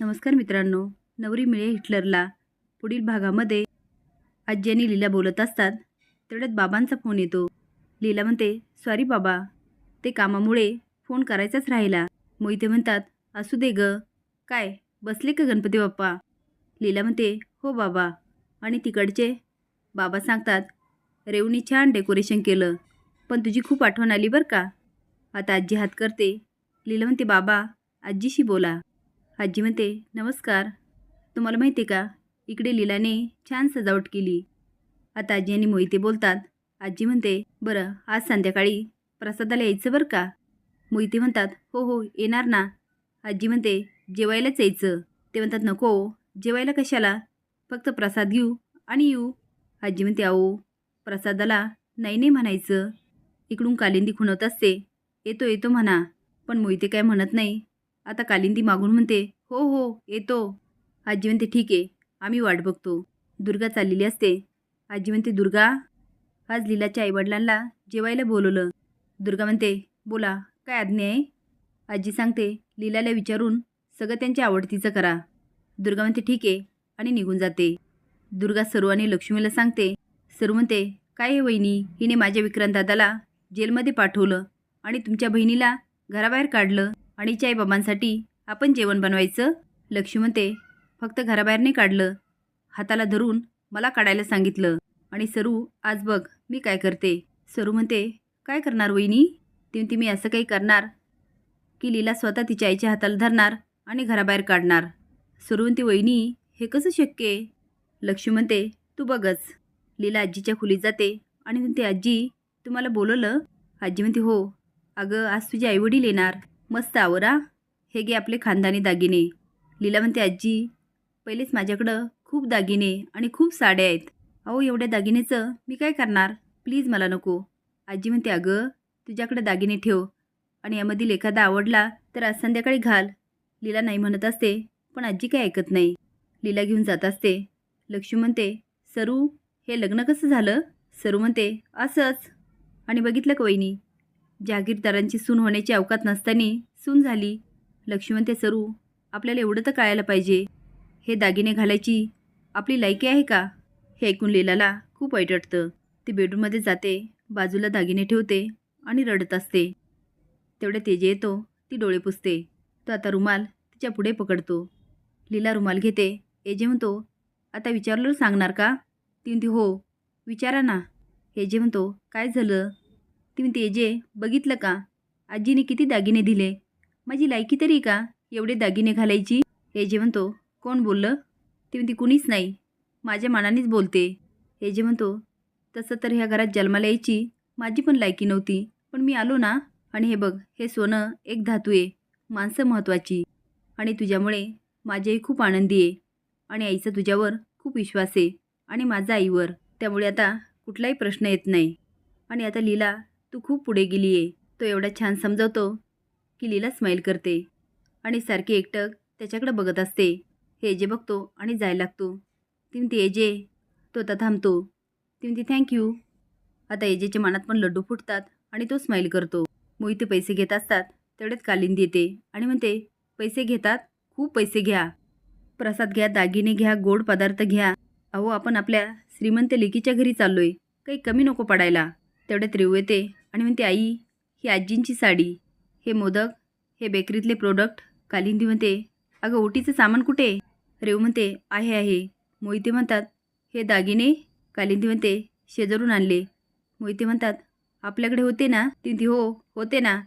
नमस्कार मित्रांनो. नवरी मिळे हिटलरला पुढील भागामध्ये आजी आणि लीला बोलत असतात. तेवढ्यात बाबांचा फोन येतो. लीला म्हणते सॉरी बाबा ते कामामुळे फोन करायचाच राहिला. मोहिते म्हणतात असू दे ग. काय बसले का गणपती बाप्पा? लीला म्हणते हो बाबा. आणि तिकडचे बाबा सांगतात रेवणी छान डेकोरेशन केलं पण तुझी खूप आठवण आली बरं का? आता आजी हात करते. लीला म्हणते बाबा आजीशी बोला. आजी म्हणते नमस्कार. तुम्हाला माहिती आहे का? इकडे लीलाने छान सजावट केली. आता आजी आणि मोहिते बोलतात. आजी म्हणते बरं आज संध्याकाळी प्रसादाला यायचं बरं का? मोहिते म्हणतात हो हो येणार ना. आजी म्हणते जेवायलाच यायचं. ते म्हणतात नको जेवायला कशाला? फक्त प्रसाद घेऊ आणि येऊ. आजी म्हणते आहो प्रसादाला नाही नाही म्हणायचं. इकडून कालिंदी खुणवत असते. येतो येतो म्हणा. पण मोहिते काय म्हणत नाही. आता कालिंदी मागून म्हणते हो हो येतो. आजी म्हणते ठीक आहे आम्ही वाट बघतो. दुर्गा चाललेली असते. आजी म्हणते दुर्गा आज लीलाच्या आईवडिलांना जेवायला बोलवलं. दुर्गा म्हणते बोला काय आज्ञा आहे? आजी सांगते लीलाला विचारून सगळं त्यांच्या आवडतीचं करा. दुर्गा म्हणते ठीक आहे आणि निघून जाते. दुर्गा सरू आणि लक्ष्मीला सांगते सरू म्हणते काय आहे वहिनी हिने माझ्या विक्रांत दादाला जेलमध्ये पाठवलं आणि तुमच्या बहिणीला घराबाहेर काढलं. आणि बाबांसाठी आपण जेवण बनवायचं? लक्ष्मी म्हणते फक्त घराबाहेर नाही काढलं. हाताला धरून मला काढायला सांगितलं. आणि सरू आज बघ मी काय करते? सरू म्हणते काय करणार वहिनी? ती मी असं काही करणार? की लीला स्वतः तिच्या आईच्या हाताला धरणार आणि घराबाहेर काढणार? सरू म्हणते वहिनी हे कसं शक्य आहे? लक्ष्मी म्हणते तू बघच. लीला आजीच्या खोलीत जाते आणि म्हणते आजी तुम्हाला बोलवलं? आजी म्हणते हो. अगं आज तुझे आईवडील येणार. मस्त आवरा हे गे आपले खानदानी दागिने. लीला म्हणते आजी पहिलेच माझ्याकडं खूप दागिने आणि खूप साड्या आहेत. अहो एवढ्या दागिनेचं मी काय करणार? प्लीज मला नको. आजी म्हणते अगं तुझ्याकडे दागिने ठेव आणि यामधील एखादा आवडला तर आज संध्याकाळी घाल. लीला नाही म्हणत असते पण आजी काय ऐकत नाही. लीला घेऊन जात असते. लक्ष्मी म्हणते सरू हे लग्न कसं झालं? सरू म्हणते असंच. आणि बघितलं का वहिनी? जागीरदारांची सून होण्याची अवकात नसताना सून झाली. लक्ष्मण ते सरू आपल्याला एवढं तर कळायला पाहिजे. हे दागिने घालायची आपली लायकी आहे का? हे ऐकून लीलाला खूप वाईट वाटतं. ती बेडरूममध्ये जाते बाजूला दागिने ठेवते आणि रडत असते. तेवढ्या तेजे येतो ती डोळे पुसते. तो आता रुमाल तिच्या पुढे पकडतो. लीला रुमाल घेते. एजे म्हणतो आता विचारलं सांगणार का? ती म्हणते हो विचारा ना. एजे म्हणतो काय झालं? ती म्हणते एजे बघितलं का? आजीने किती दागिने दिले? माझी लायकी तरी का एवढे दागिने घालायची? एजे म्हणतो कोण बोललं? ती म्हणते कुणीच नाही. माझ्या मनानेच बोलते. एजे म्हणतो तसं तर ह्या घरात जन्माला यायची माझी पण लायकी नव्हती. पण मी आलो ना आणि हे बघ हे सोनं एक धातू आहे माणसं महत्त्वाची. आणि तुझ्यामुळे माझेही खूप आनंदी आहे. आणि आईचा तुझ्यावर खूप विश्वास आहे. आणि माझा आईवर. त्यामुळे आता कुठलाही प्रश्न येत नाही. आणि आता लीला तू खूप पुढे गेली आहे. तो एवढा छान समजवतो की लीला स्माईल करते आणि सारखी एकटक त्याच्याकडे बघत असते. हे जे बघतो आणि जायला लागतो. तिमती म्हणते एजे तो आता थांबतो. ती थँक थँक्यू आता एजेच्या मनात पण लड्डू फुटतात आणि तो स्माईल करतो. मोहिते पैसे घेत असतात तेवढ्यात कालिंदी येते आणि म्हणते पैसे घेतात? खूप पैसे घ्या. प्रसाद घ्या दागिने घ्या गोड पदार्थ घ्या. अहो आपण आपल्या श्रीमंत लेकीच्या घरी चाललोय. काही कमी नको पडायला. तेवढ्यात रेऊ येते. आणि म्हणते आई ही आजींची साडी हे मोदक हे बेकरीतले प्रोडक्ट कालिंदी म्हणते अगं ओटीचं सामान कुठे रेव म्हणते आहे आहे. मोहिते म्हणतात हे दागिने? कालिंदी म्हणते शेजारून आणले. मोहिते म्हणतात आपल्याकडे होते ना? ती हो होते ना.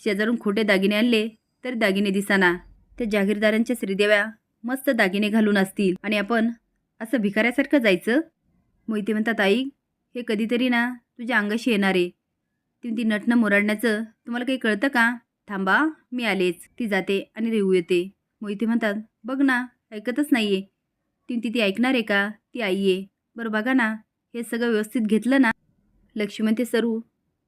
शेजारून खोटे दागिने आणले तर दागिने दिसाना. त्या जागीरदारांच्या श्रीदेव्या मस्त दागिने घालून असतील आणि आपण असं भिकाऱ्यासारखं जायचं? मोहिते म्हणतात आई हे कधीतरी ना तुझ्या अंगाशी येणार आहे. ती ती नटणं मुरडण्याचं. तुम्हाला काही कळतं का? थांबा मी आलेच. ती जाते आणि रेऊ येते. मोहिते म्हणतात बघ ना ऐकतच नाही आहे ती ती ऐकणार आहे का? ती आई आहे. बरं बघा ना हे सगळं व्यवस्थित घेतलं ना? लक्ष्मी म्हणते सरू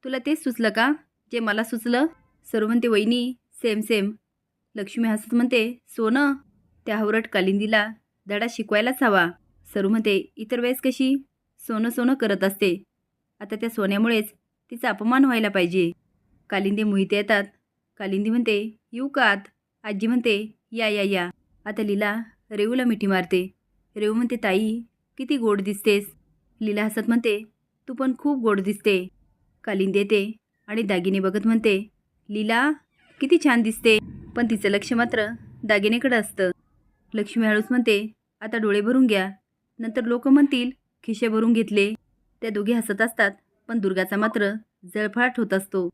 तुला तेच सुचलं का? जे मला सुचलं? सरू म्हणते वहिनी सेम सेम. लक्ष्मी हसत म्हणते सोनं त्या हवरट कालिंदीला धडा शिकवायलाच हवा. सरू म्हणते इतर वेळेस कशी? सोनं सोनं करत असते. आता त्या सोन्यामुळेच तिचा अपमान व्हायला पाहिजे. कालिंदी मोहिते येतात. कालिंदी म्हणते येऊ का आत? आजी म्हणते या या या. आता लीला रेवूला मिठी मारते. रेवू म्हणते ताई किती गोड दिसतेस. लीला हसत म्हणते तू पण खूप गोड दिसते. कालिंदी येते आणि दागिने बघत म्हणते लीला किती छान दिसते. पण तिचं लक्ष मात्र दागिनेकडं असतं. लक्ष्मी हळूस म्हणते आता डोळे भरून घ्या. नंतर लोक म्हणतील खिशे भरून घेतले. त्या दोघे हसत असतात. पण दुर्गाचा मात्र जळफाट होत असतो.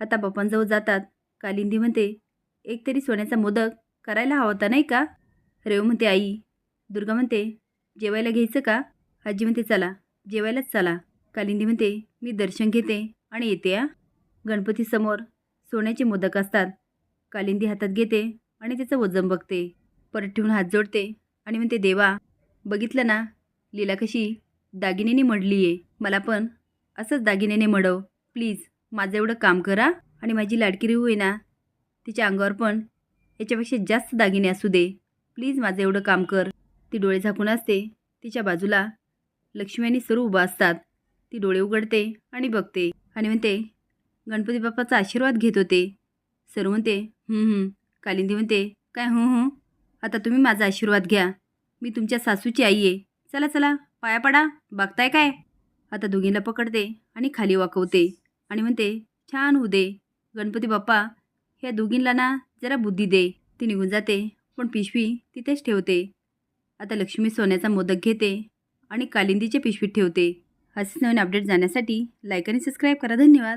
आता बापांजवळ जातात. कालिंदी म्हणते एक तरी सोन्याचा मोदक करायला हवा होता नाही का? रेव म्हणते आई. दुर्गा म्हणते जेवायला घ्यायचं का? आजी म्हणते चला जेवायलाच चला. कालिंदी म्हणते मी दर्शन घेते आणि येते आ. गणपतीसमोर सोन्याचे मोदक असतात. कालिंदी हातात घेते आणि त्याचं वजन बघते. परत ठेवून हात जोडते आणि म्हणते देवा बघितलं ना लीला कशी दागिनेने मडली आहे मला पण असंच दागिन्याने मडव. प्लीज माझं एवढं काम करा आणि माझी लाडकी रेहू आहे ना तिच्या अंगावर पण याच्यापेक्षा जास्त दागिने असू दे. प्लीज माझं एवढं काम कर. ती डोळे झाकून असते. तिच्या बाजूला लक्ष्मी आणि सरू उभा असतात. ती डोळे उघडते आणि बघते आणि म्हणते गणपती बाप्पाचा आशीर्वाद घेत होते. सरू म्हणते कालिंदी म्हणते काय हं हं? आता तुम्ही माझा आशीर्वाद घ्या. मी तुमच्या सासूची आई आहे. चला चला पाया पडा. बघताय काय? आता दोघींना पकडते आणि खाली वाकवते आणि म्हणते छान होऊ दे. गणपती बाप्पा ह्या दोघींना ना जरा बुद्धी दे. ती निघून जाते पण पिशवी तिथेच ठेवते. आता लक्ष्मी सोन्याचा मोदक घेते आणि कालिंदीच्या पिशवीत ठेवते. असेच नवीन अपडेट जाण्यासाठी लाईक आणि सबस्क्राईब करा. धन्यवाद.